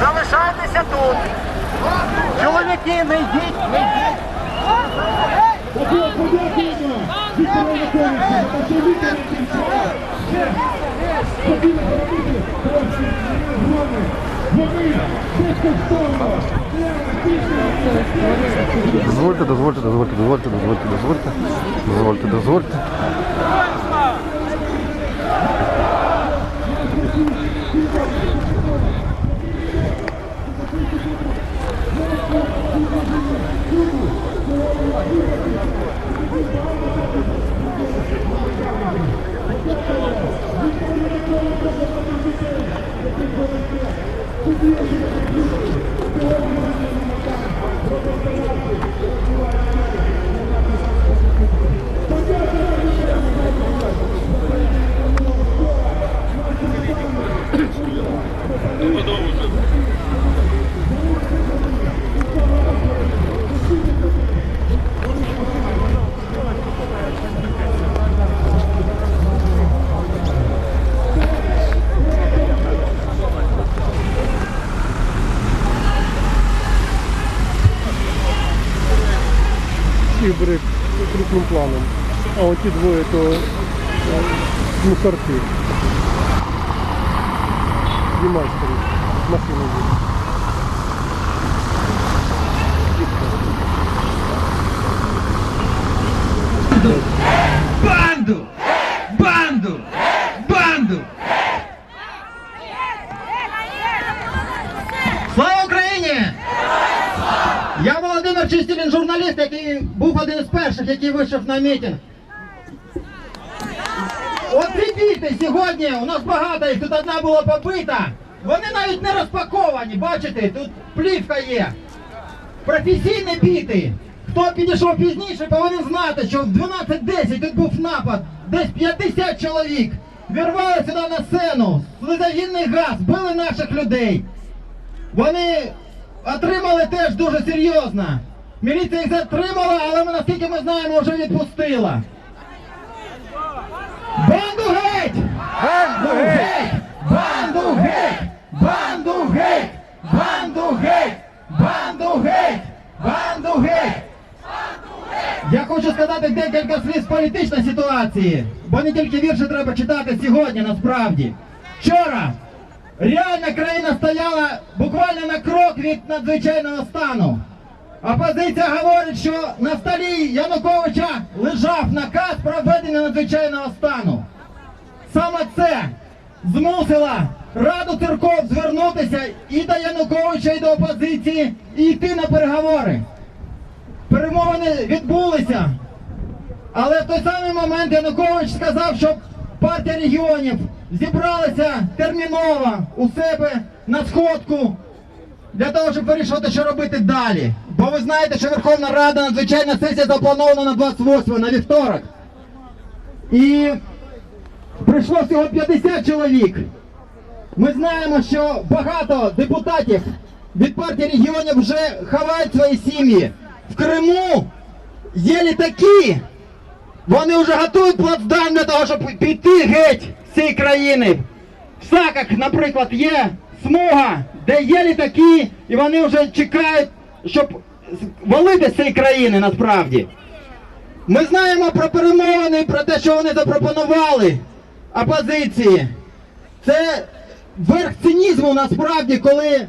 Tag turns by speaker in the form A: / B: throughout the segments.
A: Залишайтеся тут. Чоловіки, не йдіть, не йдіть.
B: Подякуємо Віктору Януковичу за те, кінця.
C: Дозвольте, дозвольте, дозвольте, дозвольте, дозвольте, дозвольте, дозвольте, дозвольте.
D: Всіх крупним планом. А оті двоє то мусорки. Знімай скоріше. Машина буде.
E: Банду! Банду! Банду! Слава Україні! Я Володимир Чистілін, журналіст, який був один із перших, який вийшов на мітинг. Діти сьогодні, у нас багато їх, тут одна була побита. Вони навіть не розпаковані, бачите, тут плівка є. Професійні біти. Хто підійшов пізніше, повинен знати, що в 12.10 тут був напад. Десь 50 чоловік. Вірвали сюди на сцену, слизогінний газ, били наших людей. Вони отримали теж дуже серйозно. Міліція їх затримала, але ми, наскільки ми знаємо, вже відпустила. Банду! Банду геть! Банду геть! Банду геть! Банду геть! Банду геть! Банду геть! Я хочу сказати декілька слів з політичної ситуації, бо не тільки вірші треба читати сьогодні, насправді. Вчора реальна країна стояла буквально на крок від надзвичайного стану. Опозиція говорить, що на столі Януковича лежав наказ про введення надзвичайного стану. Саме це змусило Раду церков звернутися і до Януковича, і до опозиції, і йти на переговори. Перемовини відбулися, але в той самий момент Янукович сказав, що партія регіонів зібралася терміново у себе на сходку для того, щоб вирішувати, що робити далі. Бо ви знаєте, що Верховна Рада надзвичайна сесія запланована на 28 на вівторок. І прийшло всього 50 чоловік. Ми знаємо, що багато депутатів від партії регіонів вже ховають свої сім'ї. В Криму є літаки. Вони вже готують плацдарм для того, щоб піти геть з цієї країни. В Саках, наприклад, є смуга, де є літаки, і вони вже чекають, щоб валити з цієї країни насправді. Ми знаємо про перемовини, про те, що вони запропонували опозиції. Це верх цинізму насправді, коли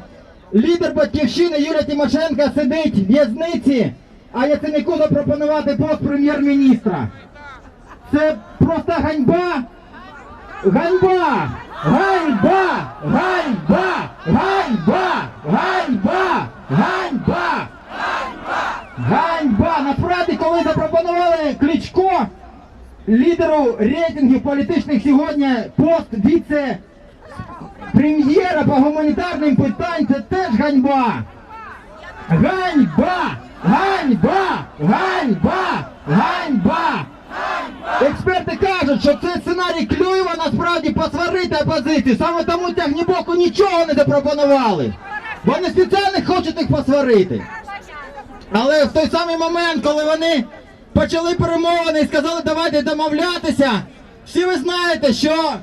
E: лідер батьківщини Юлія Тимошенко сидить в в'язниці, а Яценюку запропонувати пост прем'єр-міністра. Це просто ганьба. Ганьба! Ганьба! Ганьба! Ганьба! Ганьба! Ганьба! Ганьба! Насправді, коли запропонували Кличко, лідеру рейтингів політичних сьогодні пост віце прем'єра по гуманітарним питань, це теж ганьба! Ганьба! Ганьба! Ганьба! Ганьба! Експерти кажуть, що це сценарій Клюєва насправді посварити опозицію. Саме тому тягнібоку нічого не запропонували. Вони спеціально хочуть їх посварити. Але в той самий момент, коли вони почали перемовини і сказали, давайте домовлятися, всі ви знаєте, що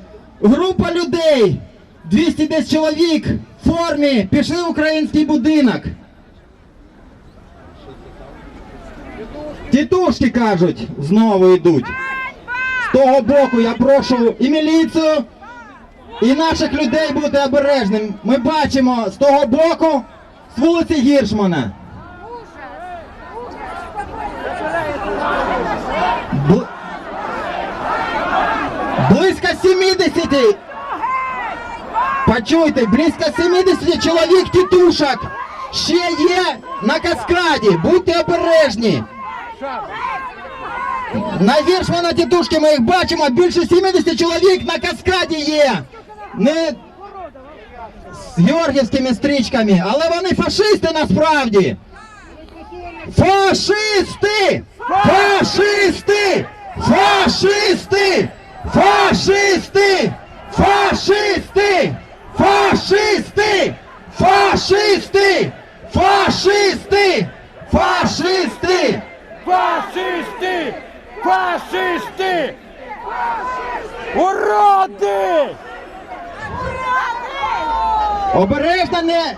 E: група людей, 200 десь чоловік в формі, пішли в український будинок. Тітушки кажуть, знову йдуть. З того боку я прошу і міліцію, і наших людей бути обережним. Ми бачимо з того боку, з вулиці Гіршмана. Бл- Близько 70. Почуйте, близько 70 чоловік тітушок ще є на каскаді. Будьте обережні. На Гіршмана тітушки ми їх бачимо, більше 70 чоловік на каскаді є. Не з георгівськими стрічками, але вони фашисти насправді. Фашисти! Фашисти! Фашисти! Фашисти! Фашисти! Фашисти! Фашисти! Фашисти! Фашисти!
A: Фашисти! Фашисти! Уроди!
E: Обережно не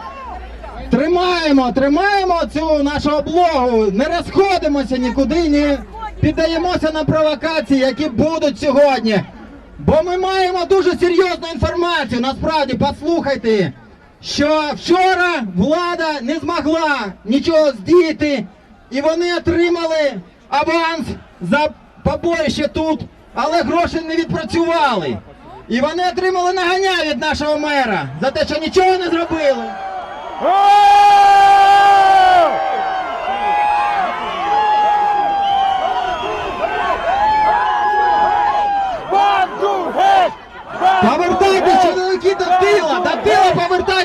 E: тримаємо, тримаємо цю нашу облогу, не розходимося нікуди, не піддаємося на провокації, які будуть сьогодні. Бо ми маємо дуже серйозну інформацію. Насправді, послухайте, що вчора влада не змогла нічого здіяти, і вони отримали аванс за побоїще тут, але гроші не відпрацювали. І вони отримали нагання від нашого мера за те, що нічого не зробили.
A: Банду геть!
E: Повертайтесь, чоловіки, до тила, до тила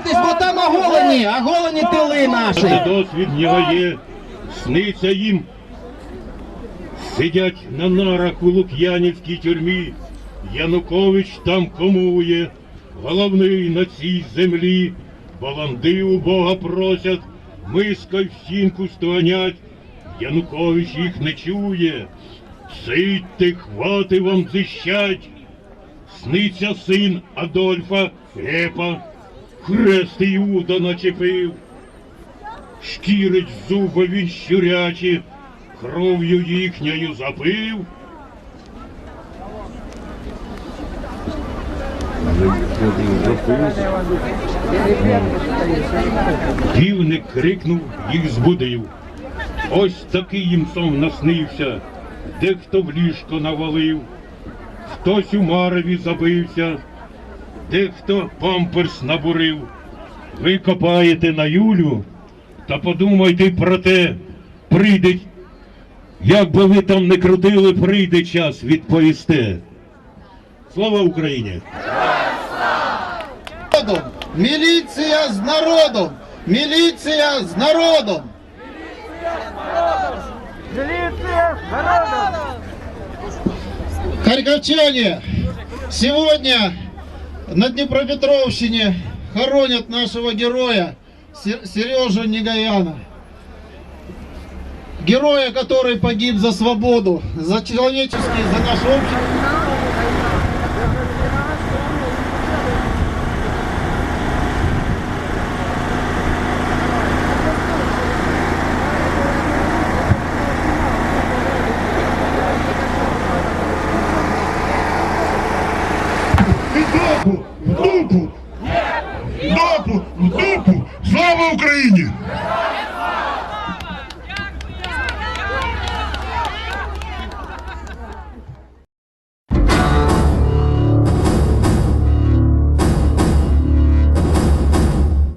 E: повертайтесь, бо там оголені, оголені тили наші.
F: Досвід нього є, сниться їм. Сидять на нарах у Лук'янівській тюрмі. Янукович там комує, головний на цій землі. Баланди у Бога просять, мискою в стінку стогонять. Янукович їх не чує. Сидьте, хвати вам зищать. Сниться син Адольфа Гепа, хрест Іуда начепив. Шкірить зуби він щурячі, кров'ю їхньою запив. Півник крикнув, їх збудив. Ось такий їм сон наснився, дехто в ліжко навалив, хтось у мареві забився, дехто памперс набурив. Ви копаєте на Юлю, та подумайте про те, прийде, як би ви там не крутили, прийде час відповісте. Слава Україні!
G: народом! Міліція з народом! Міліція з народом! Харьковчане, сегодня на Днепропетровщине хоронят нашего героя Сер- Сережу Негаяна. Героя, который погиб за свободу, за человеческий, за наше общество.
B: Допу! В дупу! Допу! В дупу! Слава Україні!